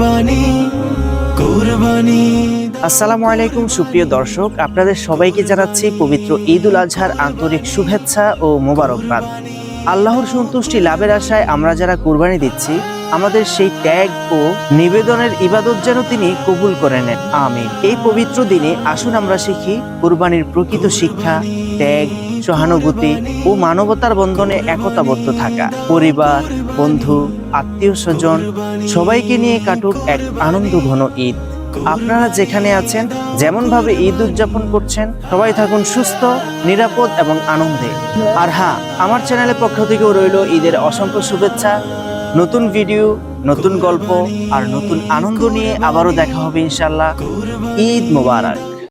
কুরবানি আসসালামু আলাইকুম, সুপ্রিয় দর্শক। আপনাদের সবাইকে জানাচ্ছি পবিত্র ঈদুল আজহার আন্তরিক শুভেচ্ছা ও মোবারকবাদ। আল্লাহর সন্তুষ্টি লাভের আশায় আমরা যারা কুরবানি দিচ্ছি আমাদের সেই ত্যাগ ও নিবেদনের ইবাদত যেন তিনি কবুল করে নেন। আমি এই পবিত্র দিনে আসুন আমরা শিখি কুরবানির প্রকৃত শিক্ষা, ত্যাগ, সহানুভূতি ও মানবতার বন্ধনে একতাবদ্ধ থাকা। পরিবার, বন্ধু, আত্মীয় স্বজন, সবাইকে নিয়ে কাটুক এক আনন্দ ঘন ঈদ। আপনারা যেখানে আছেন, যেমনভাবে ঈদ উদযাপন করছেন, সবাই থাকুন সুস্থ, নিরাপদ এবং আনন্দে। আর হ্যাঁ আমার চ্যানেলের পক্ষ থেকেও রইল ঈদের অসংখ্য শুভেচ্ছা। নতুন ভিডিও নতুন গল্প আর নতুন আনন্দ নিয়ে আবারও দেখা হবে ইনশাল্লাহ ঈদ মোবারক।